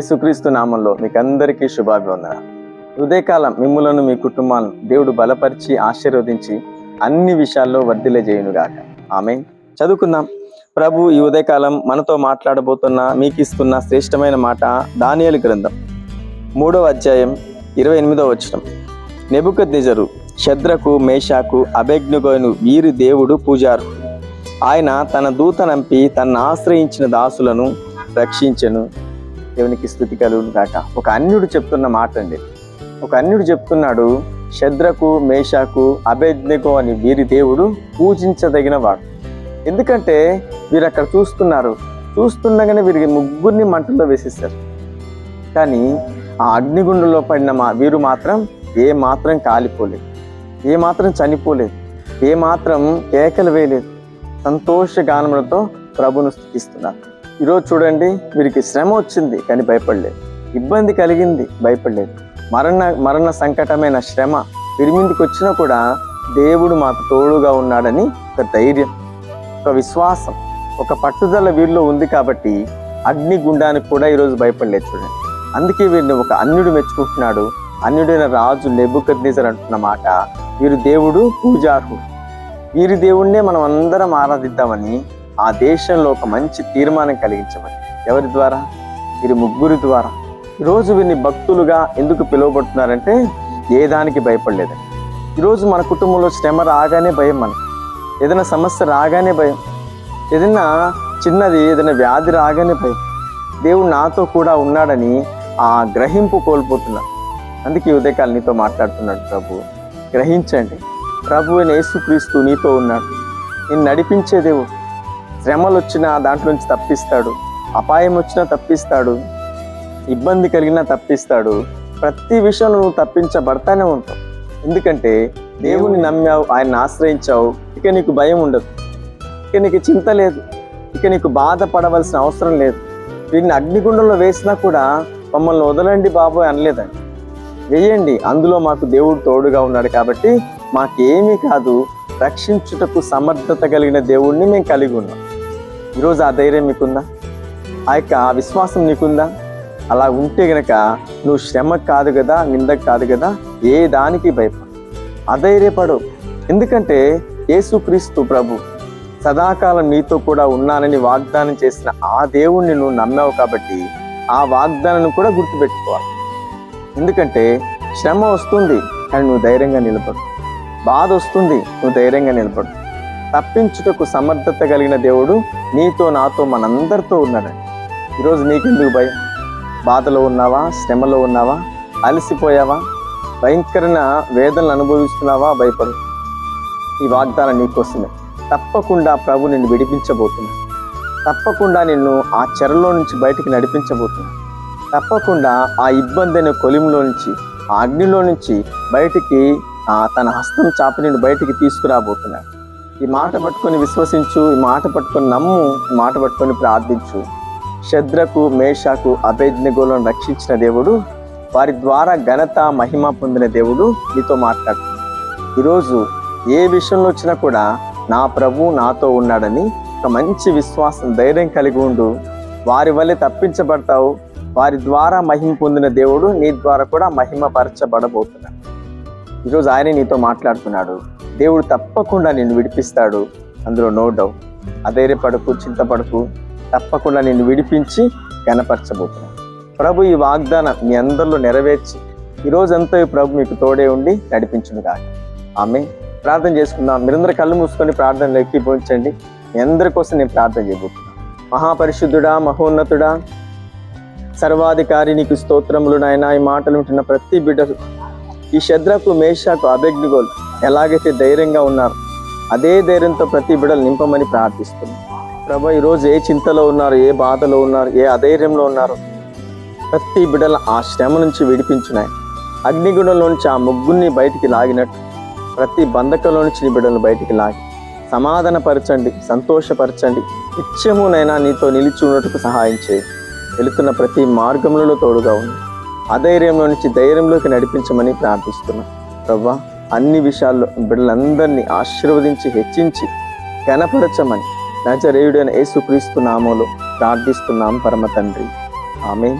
యేసుక్రీస్తు నామంలో మీకు అందరికీ శుభాభివందన ఉదయకాలం మిమ్ములను మీ కుటుంబాలను దేవుడు బలపరిచి ఆశీర్వదించి అన్ని విషయాల్లో వర్ధిల్లజేయునుగాక ఆమె చదువుకుందాం. ప్రభు ఈ ఉదయకాలం మనతో మాట్లాడబోతున్న మీకు ఇస్తున్న శ్రేష్టమైన మాట దానియలు గ్రంథం. మూడవ అధ్యాయం ఇరవై ఎనిమిదవ వచనం. నెబుకద్ నిజరు శద్రకు మేషాకు అభెజ్ఞుగోను వీరి దేవుడు పూజారు. ఆయన తన దూత నంపి తన ఆశ్రయించిన దాసులను రక్షించెను. దేవునికి స్థుతి కలుగును కాక ఒక అన్యుడు చెప్తున్న మాట అండి ఒక అన్యుడు చెప్తున్నాడు శద్రకు మేషాకు అభెజ్ఞకు అని వీరి దేవుడు పూజించదగిన వాడు ఎందుకంటే వీరు అక్కడ చూస్తున్నారు. చూస్తుండగానే వీరికి ముగ్గురిని మంటల్లో వేసేస్తారు కానీ ఆ అగ్నిగుండంలో పడిన మా వీరు మాత్రం ఏ మాత్రం కాలిపోలేదు. ఏ మాత్రం చనిపోలేదు. ఏ మాత్రం కేకలు వేయలేదు. సంతోష గానములతో ప్రభును స్థుతిస్తున్నారు. ఈరోజు చూడండి వీరికి శ్రమ వచ్చింది కానీ భయపడలేదు. ఇబ్బంది కలిగింది భయపడలేదు. మరణ మరణ సంకటమైన శ్రమ వీరి మీదకి వచ్చినా కూడా దేవుడు మాకు తోడుగా ఉన్నాడని ఒక ధైర్యం ఒక విశ్వాసం ఒక పట్టుదల వీరిలో ఉంది కాబట్టి అగ్ని గుండానికి కూడా ఈరోజు భయపడలేదు చూడండి. అందుకే వీరిని ఒక అన్యుడు మెచ్చుకుంటున్నాడు. అన్యుడైన రాజు నెబుకద్నేజర్ అంటున్న మాట వీరు దేవుడు పూజార్హుడు. వీరి దేవుణ్ణే మనం అందరం ఆరాధిద్దామని ఆ దేశంలో ఒక మంచి తీర్మానం కలిగించమని. ఎవరి ద్వారా? వీరి ముగ్గురి ద్వారా. ఈరోజు వీరిని భక్తులుగా ఎందుకు పిలువబడుతున్నారంటే ఏ దానికి భయపడలేదండి ఈరోజు మన కుటుంబంలో శ్రమ రాగానే భయం మనకి. ఏదైనా సమస్య రాగానే భయం. ఏదైనా చిన్నది ఏదైనా వ్యాధి రాగానే భయం. దేవుడు నాతో కూడా ఉన్నాడని ఆ గ్రహింపు కోల్పోతున్నా. అందుకే ఉదయకాలు నీతో మాట్లాడుతున్నాడు ప్రభు. గ్రహించండి. ప్రభు అయిన యేసుక్రీస్తు నీతో ఉన్నాడు. నేను నడిపించే దేవుడు. శ్రమలు వచ్చినా దాంట్లో నుంచి తప్పిస్తాడు అపాయం వచ్చినా తప్పిస్తాడు ఇబ్బంది కలిగినా తప్పిస్తాడు. ప్రతి విషయంలో నువ్వు తప్పించబడతానే ఉంటావు. ఎందుకంటే దేవుని నమ్మావు ఆయన ఆశ్రయించావు ఇక నీకు భయం ఉండదు. ఇక నీకు చింత లేదు. ఇక నీకు బాధపడవలసిన అవసరం లేదు. వీరిని అగ్నిగుండంలో వేసినా కూడా మమ్మల్ని వదలండి బాబోయ్ అనలేదండి. వేయండి అందులో మాకు దేవుడు తోడుగా ఉన్నాడు కాబట్టి మాకేమీ కాదు రక్షించుటకు సమర్థత కలిగిన దేవుణ్ణి మేము కలిగి ఉన్నాం. ఈరోజు ఆ ధైర్యం మీకుందా ఆ యొక్క విశ్వాసం నీకుందా? అలా ఉంటే గనక నువ్వు శ్రమ కాదు కదా నిందకు కాదు కదా ఏ దానికి భయపడు అధైర్యపడు. ఎందుకంటే యేసుక్రీస్తు ప్రభు సదాకాలం నీతో కూడా ఉన్నానని వాగ్దానం చేసిన ఆ దేవుణ్ణి నువ్వు నమ్మావు కాబట్టి ఆ వాగ్దానాన్ని కూడా గుర్తుపెట్టుకోవాలి. ఎందుకంటే శ్రమ వస్తుంది కానీ నువ్వు ధైర్యంగా నిలబడు. బాధ వస్తుంది నువ్వు ధైర్యంగా నిలబడు. తప్పించుటకు సమర్థత కలిగిన దేవుడు నీతో నాతో మనందరితో ఉన్నాడండి ఈరోజు నీకెందుకు భయం? బాధలో ఉన్నావా? శ్రమలో ఉన్నావా? అలసిపోయావా? భయంకరమైన వేదనలు అనుభవిస్తున్నావా? భయపడు. ఈ వాగ్దానం నీకోసమే. తప్పకుండా ప్రభు నిన్ను విడిపించబోతున్నా. తప్పకుండా నిన్ను ఆ చెరలో నుంచి బయటికి నడిపించబోతున్నా. తప్పకుండా ఆ ఇబ్బంది అనే కొలిమిలో నుంచి ఆ అగ్నిలో నుంచి బయటికి తన హస్తం చాపి నిన్ను బయటికి తీసుకురాబోతున్నాడు ఈ మాట పట్టుకొని విశ్వసించు ఈ మాట పట్టుకొని నమ్ము ఈ మాట పట్టుకొని ప్రార్థించు. శద్రకు మేషాకు అభేజ్ఞగోలను రక్షించిన దేవుడు వారి ద్వారా ఘనత మహిమ పొందిన దేవుడు నీతో మాట్లాడుతుంది ఈరోజు ఏ విషయంలో వచ్చినా కూడా నా ప్రభు నాతో ఉన్నాడని ఒక మంచి విశ్వాసం ధైర్యం కలిగి ఉండు. వారి వల్లే తప్పించబడతావు. వారి ద్వారా మహిమ పొందిన దేవుడు నీ ద్వారా కూడా మహిమ పరచబడబోతున్నాడు ఈరోజు ఆయనే నీతో మాట్లాడుతున్నాడు. దేవుడు తప్పకుండా నిన్ను విడిపిస్తాడు. అందులో నో డౌట్ అధైర్యపడకు చింతపడకు. తప్పకుండా నిన్ను విడిపించి కనపరచబోతున్నాను ప్రభు ఈ వాగ్దానం మీ అందరిలో నెరవేర్చి ఈరోజంతా ఈ ప్రభు మీకు తోడే ఉండి నడిపించును కాక ఆమె ప్రార్థన చేసుకుందాం. మీరందరూ కళ్ళు మూసుకొని ప్రార్థనలు ఎక్కిపోయించండి మీ అందరి కోసం నేను ప్రార్థన చేయబోతున్నాను. మహాపరిశుద్ధుడా మహోన్నతుడా సర్వాధికారి నీకు స్తోత్రములు నాయన. ఈ మాటలు ఉంటున్న ప్రతి బిడ్డకు ఈ శద్రకు మేషాకు అభిజ్ఞగోలు ఎలాగైతే ధైర్యంగా ఉన్నారు అదే ధైర్యంతో ప్రతి బిడలు నింపమని ప్రార్థిస్తున్నాను ప్రభా ఈరోజు ఏ చింతలో ఉన్నారు ఏ బాధలో ఉన్నారు ఏ అధైర్యంలో ఉన్నారు ప్రతి బిడల ఆ శ్రమ నుంచి విడిపించినాయి. అగ్నిగుణంలో నుంచి ఆ ముగ్గురిని బయటికి లాగినట్టు ప్రతి బంధకంలో నుంచి నీ బిడ్డలను బయటికి లాగి సమాధానపరచండి సంతోషపరచండి నిత్యమునైనా నీతో నిలిచి ఉన్నట్టుకు సహాయం చేయి. వెళుతున్న ప్రతి మార్గంలో తోడుగా ఉంది అధైర్యంలో నుంచి ధైర్యంలోకి నడిపించమని ప్రార్థిస్తున్నాను ప్రభా అన్ని విషయాల్లో బిడ్డలందరినీ ఆశీర్వదించి హెచ్చించి కనపరచమని నజరేయుడైన యేసుక్రీస్తు నామంలో ప్రార్థిస్తున్నాం పరమ తండ్రి. ఆమె